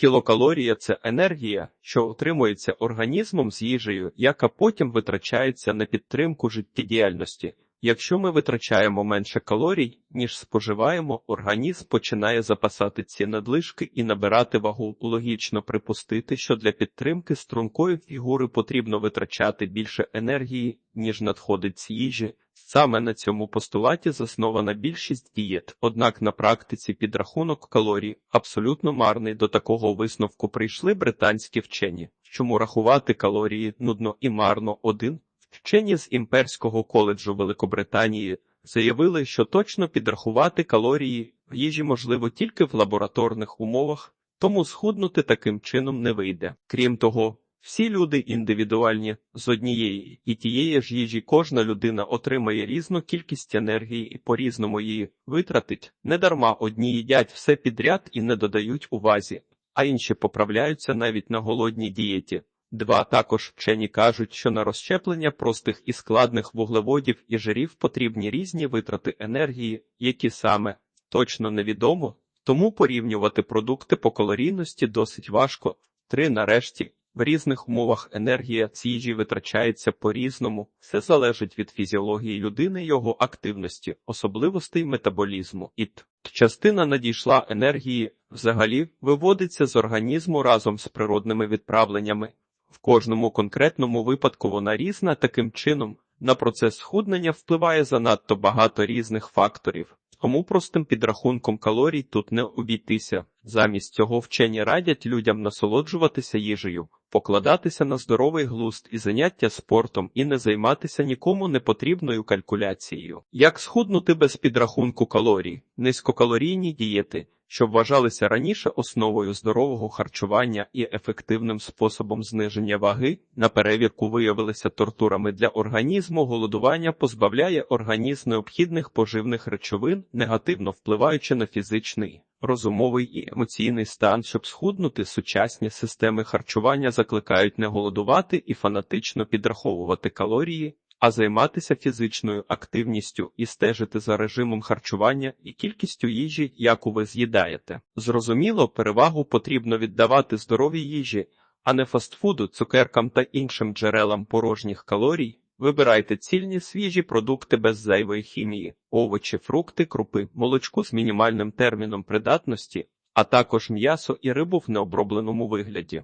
Кілокалорія це енергія, що отримується організмом з їжею, яка потім витрачається на підтримку життєдіяльності. Якщо ми витрачаємо менше калорій, ніж споживаємо, організм починає запасати ці надлишки і набирати вагу. Логічно припустити, що для підтримки стрункої фігури потрібно витрачати більше енергії, ніж надходить з їжі. Саме на цьому постулаті заснована більшість дієт, однак на практиці підрахунок калорій абсолютно марний. До такого висновку прийшли британські вчені. Чому рахувати калорії нудно і марно один? Вчені з імперського коледжу Великобританії заявили, що точно підрахувати калорії в їжі можливо тільки в лабораторних умовах, тому схуднути таким чином не вийде. Крім того, всі люди індивідуальні з однієї і тієї ж їжі кожна людина отримає різну кількість енергії і по-різному її витратить. Недарма одні їдять все підряд і не додають увазі, а інші поправляються навіть на голодній дієті. Два також вчені кажуть, що на розщеплення простих і складних вуглеводів і жирів потрібні різні витрати енергії, які саме точно невідомо, тому порівнювати продукти по калорійності досить важко. Три нарешті. В різних умовах енергія з їжі витрачається по-різному, все залежить від фізіології людини, його активності, особливостей метаболізму. І т. частина надійшла енергії взагалі виводиться з організму разом з природними відправленнями. В кожному конкретному випадку вона різна таким чином. На процес схуднення впливає занадто багато різних факторів, тому простим підрахунком калорій тут не обійтися. Замість цього вчені радять людям насолоджуватися їжею, покладатися на здоровий глузд і заняття спортом і не займатися нікому непотрібною калькуляцією. Як схуднути без підрахунку калорій, низькокалорійні дієти що вважалися раніше основою здорового харчування і ефективним способом зниження ваги, на перевірку виявилися тортурами для організму. Голодування позбавляє організм необхідних поживних речовин, негативно впливаючи на фізичний. Розумовий і емоційний стан, щоб схуднути, сучасні системи харчування закликають не голодувати і фанатично підраховувати калорії, а займатися фізичною активністю і стежити за режимом харчування і кількістю їжі, яку ви з'їдаєте. Зрозуміло, перевагу потрібно віддавати здоровій їжі, а не фастфуду, цукеркам та іншим джерелам порожніх калорій. Вибирайте цільні свіжі продукти без зайвої хімії, овочі, фрукти, крупи, молочку з мінімальним терміном придатності, а також м'ясо і рибу в необробленому вигляді.